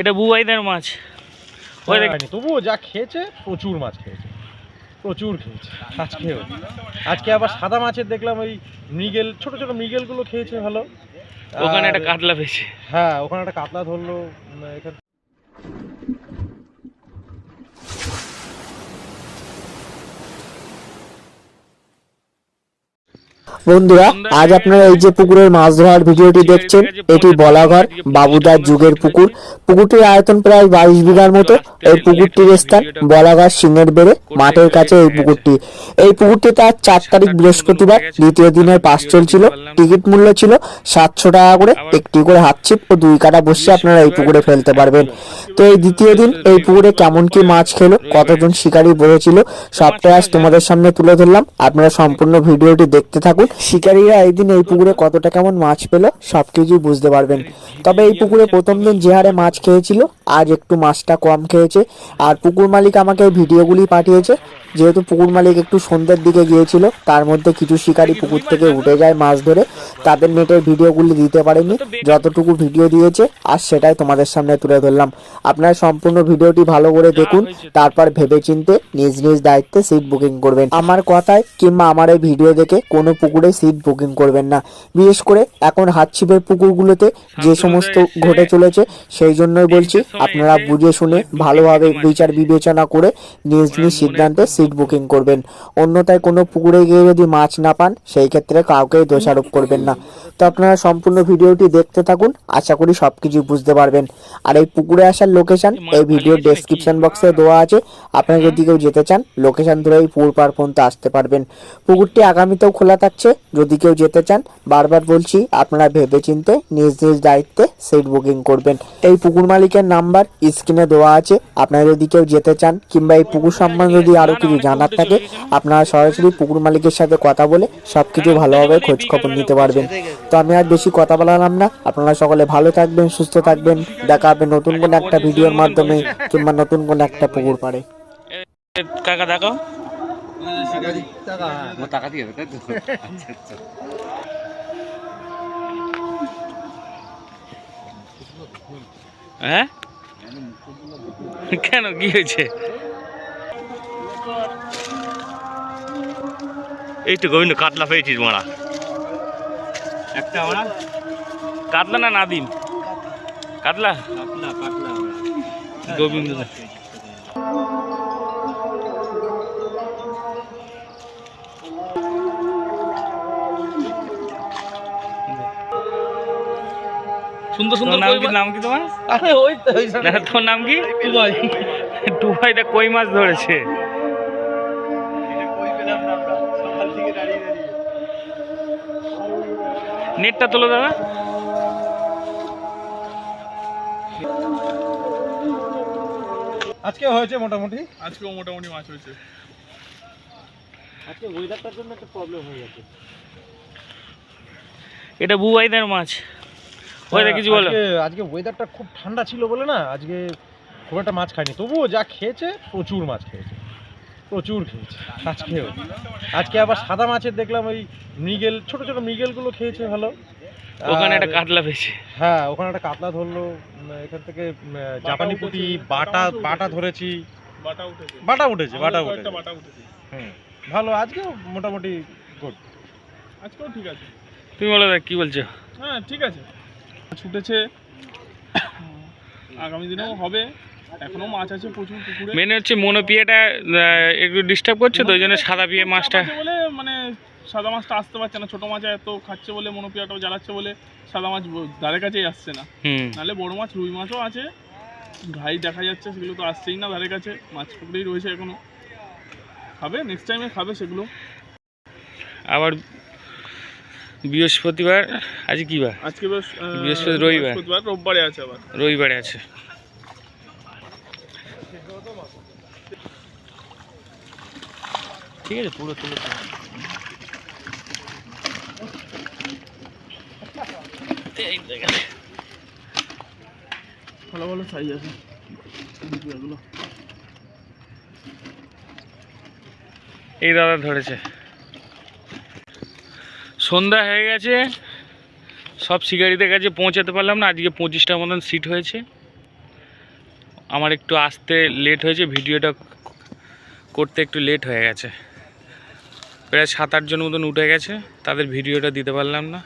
এটা বুবাইদের মাছ। ওই তবুও যা খেয়েছে প্রচুর মাছ খেয়েছে। প্রচুর খেয়েছে। আজকে আজকে আবার সাদা মাছের দেখলাম ওই মৃগেল ছোট ছোট মৃগেলগুলো খেয়েছে ভালো। ওখানে একটা কাতলা পেয়েছে হ্যাঁ ওখানে একটা কাতলা ধরলো এখানে বন্ধুরা, আজ আপনারা এই যে পুকুরের মাছ ধরার ভিডিওটি দেখছেন, এটি বলাঘর, বাবুদার যুগের পুকুর। পুকুরটির আয়তন প্রায় বাইশ বিঘার মতো। এই পুকুরটির স্থান বলাঘর সিংহের বেড়ে, মাঠের কাছে এই পুকুরটি। এই পুকুরটিতে আজ চার তারিখ বৃহস্পতিবার, দ্বিতীয় দিনের পাস চলছিল। টিকিট মূল্য ছিল সাতশো টাকা করে। একটি করে হাত ছিপ ও দুই কাটা বসে আপনারা এই পুকুরে ফেলতে পারবেন। তো এই দ্বিতীয় দিন এই পুকুরে কেমন কি মাছ খেলো, কতজন শিকারী বলেছিল সবটাই আজ তোমাদের সামনে তুলে ধরলাম। আপনারা সম্পূর্ণ ভিডিওটি দেখতে থাকুন। শিকারীরা এই এই পুকুরে কতটা কেমন মাছ পেল সবকিছুই বুঝতে পারবেন। তবে এই পুকুরে প্রথম দিন যে হারে মাছ খেয়েছিল, আজ একটু মাছটা কম খেয়েছে। আর পুকুর মালিক আমাকে এই ভিডিওগুলি পাঠিয়েছে। যেহেতু পুকুর মালিক একটু সন্ধ্যের দিকে গিয়েছিল, তার মধ্যে কিছু শিকারী পুকুর থেকে উঠে যায় মাছ ধরে। তাদের নেটের ভিডিওগুলি দিতে পারেনি যতটুকু ভিডিও দিয়েছে আর সেটাই তোমাদের সামনে তুলে ধরলাম। আপনারা সম্পূর্ণ ভিডিওটি ভালো করে দেখুন তারপর ভেবেচিন্তে নিজ নিজ দায়িত্বে সিট বুকিং করবেন। আমার কথায় কিংবা আমার এই ভিডিও দেখে কোনো পুকুরে সিট বুকিং করবেন না। বিশেষ করে এখন হাতছিপের পুকুরগুলোতে যে সমস্ত ঘটে চলেছে সেই জন্যই বলছি আপনারা বুঝে শুনে ভালোভাবে বিচার বিবেচনা করে নিজ নিজ সিদ্ধান্তে সিট বুকিং করবেন। অন্যথায় কোনো পুকুরে গিয়ে যদি মাছ না পান সেই ক্ষেত্রে কাউকেই দোষারোপ করবেন না। তো আপনারা সম্পূর্ণ ভিডিওটি দেখতে থাকুন, আশা করি সবকিছু বুঝতে পারবেন। আর এই পুকুরে আসার লোকেশন এই ভিডিওর ডেসক্রিপশন বক্সে দেওয়া আছে। আপনারা যদি কেউ যেতে চান লোকেশন ধরে এই পুকুর পার পর্যন্ত আসতে পারবেন। পুকুরটি আগামীতেও খোলা থাকছে। যদি কেউ যেতে চান, বারবার বলছি, আপনারা ভেবেচিন্তে নিজ নিজ দায়িত্বে সিট বুকিং করবেন। এই পুকুর মালিকের নাম্বার স্ক্রিনে দেওয়া আছে। আপনারা যদি কেউ যেতে চান, কিংবা এই পুকুর সম্বন্ধে যদি আরও কিছু জানার থাকে, আপনারা সরাসরি পুকুর মালিকের সাথে কথা বলে সবকিছু ভালোভাবে খোঁজখবর নিতে পারবেন। তো আমি আর বেশি কথা বলালাম না। আপনারা সকলে ভালো থাকবেন, সুস্থ থাকবেন। দেখা হবে নতুন কোনো একটা ভিডিওর মাধ্যমে কিংবা নতুন কোনো একটা পুকুর পাড়ে। কাকা দেখো। হ্যাঁ? কেন? কি হয়েছে? এই তো গোবিন্দ, কাতলা পেয়েছিস মারা। একটা আমরা? কাতলা না নাদিম? কাতলা পাতলা পাতলা গোবিন্দ। সুন্দর তোর নাম কি? নাম কি তোমার? আরে ওই তো ওই না তোর নাম কি? টুবাইটা কই মাছ ধরেছে? নেটটা তোলো দাদা আজকে হয়েছে মোটামুটি? আজকেও মোটামুটি মাছ হয়েছে। আজকে ওয়েদারটার জন্য একটা প্রবলেম হয়ে গেছে। এটা বুবাইদের মাছ। ওই কিছু বলো। আজকে আজকে ওয়েদারটা খুব ঠান্ডা ছিল বলে না আজকে খুব একটা মাছ খায়নি তবুও যা খেয়েছে প্রচুর মাছ খেয়েছে। প্রচুর খেয়েছে। আজকেও। আজকে আবার সাদা মাছের দেখলাম ওই মৃগেল ছোট ছোট মৃগেলগুলো খেয়েছে ভালো। ওখানে একটা কাতলা পেয়েছে হ্যাঁ ওখানে একটা কাতলা ধরলো এখান থেকে জাপানি পুঁটি বাটা বাটা ধরেছি। বাটা উঠেছে। বাটা উঠেছে বাটা হুম। ভালো আজকেও মোটামুটি গুড আজকেও ঠিক আছে। তুমি বলো কি বলছো? হ্যাঁ ঠিক আছে। ছুটেছে। আগামী দিনেও হবে। এখনও মাছ আছে প্রচুর পুকুরে। মেন হচ্ছে মনোপিয়াটা একটু ডিস্টার্ব করছে তো ওই জন্য সাদা পিয়ে মাছটা। বলে মানে সাদা মাছটা আসতে পারছে না ছোট মাছ এত খাচ্ছে বলে মনোপিয়াটাও জ্বালাচ্ছে বলে সাদা মাছ ধারে কাছেই আসছে না। নাহলে বড় মাছ রুই মাছও আছে ঘাই দেখা যাচ্ছে সেগুলো তো আসছেই না ধারে কাছে মাছ পুকুরেই রয়েছে এখনও। খাবে নেক্সট টাইমে খাবে সেগুলো। আবার বৃহস্পতিবার আজ কি বার? আজকে বৃহস্পতি, রবিবার। রোববারে আছে আবার। রবিবারে আছে। ঠিক আছে পুরো তুলে। ভালো ভালো সাইজ আছে। এই দাদা ধরেছে। সন্ধ্যা হয়ে গেছে। সব শিকারিদের কাছে পৌঁছাতে পারলাম না। আজকে পঁচিশটা মতন সিট হয়েছে। আমার একটু আসতে লেট হয়েছে। ভিডিওটা করতে একটু লেট হয়ে গেছে। প্রায় সাত আটজন মতন উঠে গেছে তাদের ভিডিওটা দিতে পারলাম না।